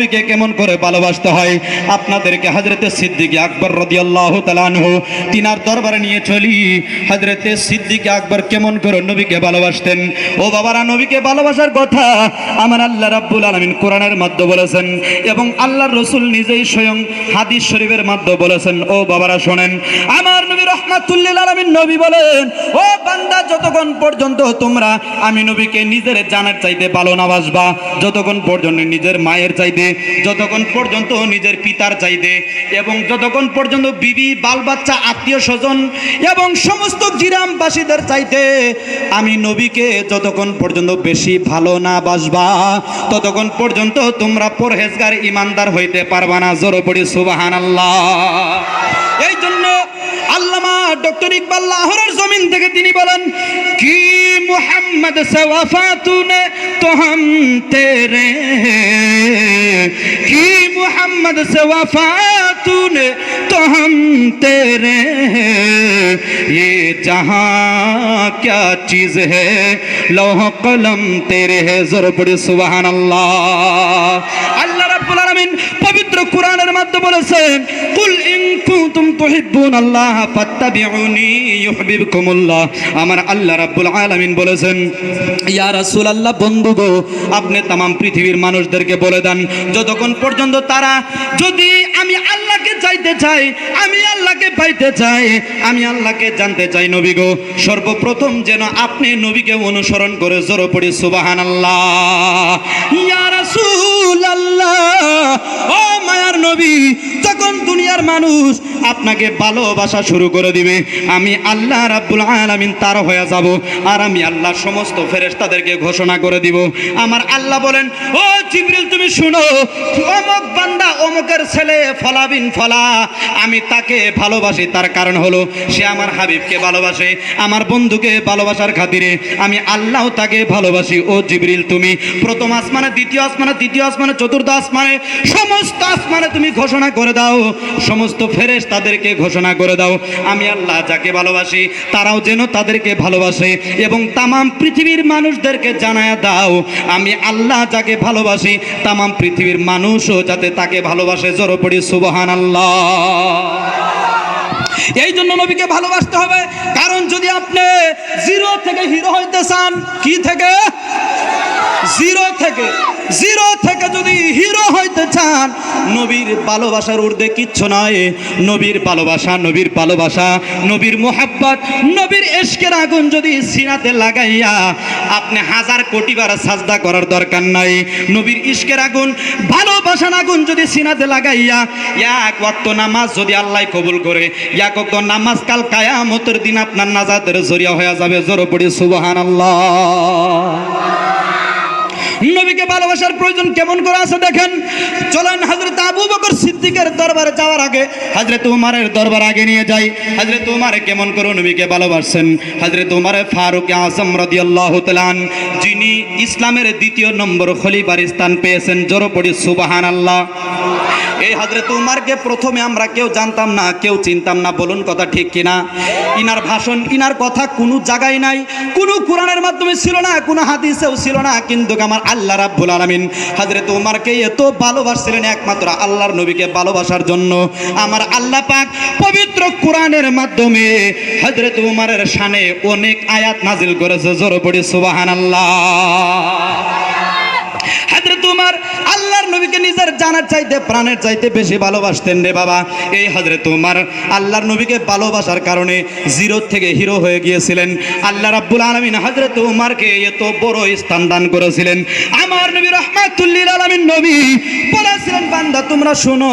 নবীকে কেমন করে ভালোবাসতে হয়? আপনাদেরকে হজরতে সিদ্দিক আকবর রদিয়াল্লাহ তালানহু তিনার দরবারে নিয়ে চলি। হজরতে সিদ্দিক আকবর কেমন করে নবীকে ভালোবাসতেন? ও বাবারা, নবীকে ভালোবাসার কথা আমার আল্লাহ রাব্বুল আলমিন কোরআনের মাধ্যমে বলেছেন এবং আল্লাহর রসুল নিজেই স্বয়ং হাদিস শরীফের মাধ্যমে বলেছেন। ও বাবারা, শোনেন, আমার নবী রহমাতুল্লিল আলমিন নবী বলেন, ও বান্দা, যতক্ষণ পর্যন্ত তোমরা আমি নবীকে নিজের জানার চাইতে ভালো না যতক্ষণ পর্যন্ত নিজের মায়ের চাইতে যতক্ষণ পর্যন্ত নিজের পিতার চাইতে এবং যতক্ষণ পর্যন্ত বিবি বাল বাচ্চা আত্মীয় স্বজন এবং সমস্ত গ্রামবাসীদের চাইতে আমি নবীকে যতক্ষণ পর্যন্ত বেশি ভালো না বাসবা, ততক্ষণ পর্যন্ত তোমরা পরহেজগার, ইমানদার হইতে পারবা না। জোর পড়ি সুবাহান আল্লাহ এই জন্য আল্লামা ডক্টর ইকবাল লাহোরের জমিন থেকে তিনি বলেন কি মোহাম্মদ से वफा तूने तो हम तेरे की मोहम्मद से वफा तूने तो हम तेरे ये जहां क्या चीज है लौह कलम तेरे है जरा बड़े सुबहान अल्लाह আল্লাহ রাব্বুল আলামিন পবিত্র কোরআনের মাধ্যমে বলেছেন কুল ইন কুনতুম তুহিব্বুন আল্লাহ ফাত্তাবিউনি ইউহিব্বুকুমুল্লাহ আমার আল্লাহ রাব্বুল আলামিন বলেছেন ইয়া রাসূলুল্লাহ বন্ধু গো আপনি तमाम পৃথিবীর মানুষদেরকে বলে দেন যতক্ষণ পর্যন্ত তারা যদি আমি আল্লাহকে চাইতে চাই আমি আল্লাহকে পাইতে চাই আমি আল্লাহকে জানতে চাই নবী গো সর্বপ্রথম যেন আপনি নবীকে অনুসরণ করে জোর পড়ি সুবহানাল্লাহ ইয়া রাসূলুল্লাহ ও মায়ার নবী, যখন দুনিয়ার মানুষ আপনাকে ভালোবাসা শুরু করে দিবে, আমি আল্লাহ রাব্বুল আলামিন তার হয়ে যাব আর আমি আল্লাহ সমস্ত ফেরেশতাদেরকে ঘোষণা করে দিব। আমার আল্লাহ বলেন, ও জিবরিল, তুমি শুনো, অমুক অমুকের ছেলে ফলাবিন ফলা, আমি তাকে ভালোবাসি, তার কারণ হলো সে আমার হাবিবকে ভালোবাসে, আমার বন্ধুকে ভালোবাসার খাতিরে আমি আল্লাহ তাকে ভালোবাসি। ও জিবরিল, তুমি প্রথম আসমানে, দ্বিতীয় আসমানে, তৃতীয় আসমানে, চতুর্থ আসমানে, সমস্ত আসমানে তুমি ঘোষণা করে দাও, সমস্ত ফেরেশ তাদেরকে ঘোষণা করে দাও, আমি আল্লাহ যাকে ভালোবাসি, তারাও যেন তাদেরকে ভালোবাসে এবং তামাম পৃথিবীর মানুষদেরকে জানায় দাও, আমি আল্লাহ যাকে ভালোবাসি, তামাম পৃথিবীর মানুষও যাতে তাকে ভালোবাসে। জোর পড়ি সুবহান আল্লাহ এই জন্য নবীকে ভালোবাসতে হবে। কারণ যদি আপনি জিরো থেকে হিরো হইতে চান, কি থেকে? জিরো থেকে। জিরো থেকে যদি হিরো হইতে চান, নবীর ভালোবাসার ঊর্ধ্বে কিচ্ছু নয় নবীর ভালোবাসা নবীর ভালোবাসা, নবীর মোহাব্বত, নবীর এশকের আগুন যদি সিনাতে লাগাইয়া আপনি হাজার কোটি বার সাজদা করার দরকার নাই। নবীর ইশকের আগুন, ভালোবাসার আগুন যদি সিনাতে লাগাইয়া, এক ওয়াক্ত নামাজ যদি আল্লাহ কবুল করে, এক ওয়াক্ত নামাজ কাল কায়ামতের দিন আপনার নাজাতের জরিয়া হয়ে যাবে। জোর পড়ি সুবহানাল্লাহ। ভালোবাসার প্রয়োজন কেমন করে আছে দেখেন। চলেন হাজরত আবু বকর সিদ্দিকের দরবারে যাওয়ার আগে হাজরত উমারের দরবার আগে নিয়ে যাই। হাজরত উমার কেমন করে নবীকে ভালোবাসেন হাজরত উমারে ফারুক আজম রাদিয়াল্লাহু তাআলা যিনি ইসলামের দ্বিতীয় নম্বর খলিফার স্থান পেয়েছেন। জোরপড়ি সুবহানাল্লাহ। এই হজরত উমারকে প্রথমে আমরা কেউ জানতাম না, কেউ চিনতাম না, বলুন কথা ঠিক কিনা? ইনার ভাষণ, ইনার কথা কোনো জায়গায় নাই, কোনো কোরআনের মাধ্যমে ছিল না, কোনো হাদিসেও ছিল না, কিন্তু আমার আল্লাহ রাব্বুল আলামিন হজরত উমারকে এত ভালোবাসছিলেন একমাত্র আল্লাহর নবীকে ভালোবাসার জন্য। আমার আল্লাহ পাক পবিত্র কোরআনের মাধ্যমে হজরত উমারের শানে অনেক আয়াত নাজিল করেছে, জোর পড়ি আল্লাহর নবীকে নিজের জানার চাইতে, প্রাণের চাইতে বেশি ভালোবাসতেন রে বাবা। এই হজরত তোমার আল্লাহর নবীকে ভালোবাসার কারণে জিরো থেকে হিরো হয়ে গিয়েছিলেন। আল্লাহ রাব্বুল আলমিন হজরত উমারকে এত বড় স্থান দান করেছিলেন। আমার নবী রহমাতুল্লিল আলমিন নবী বলেছিলেন, বান্দা তোমরা শোনো।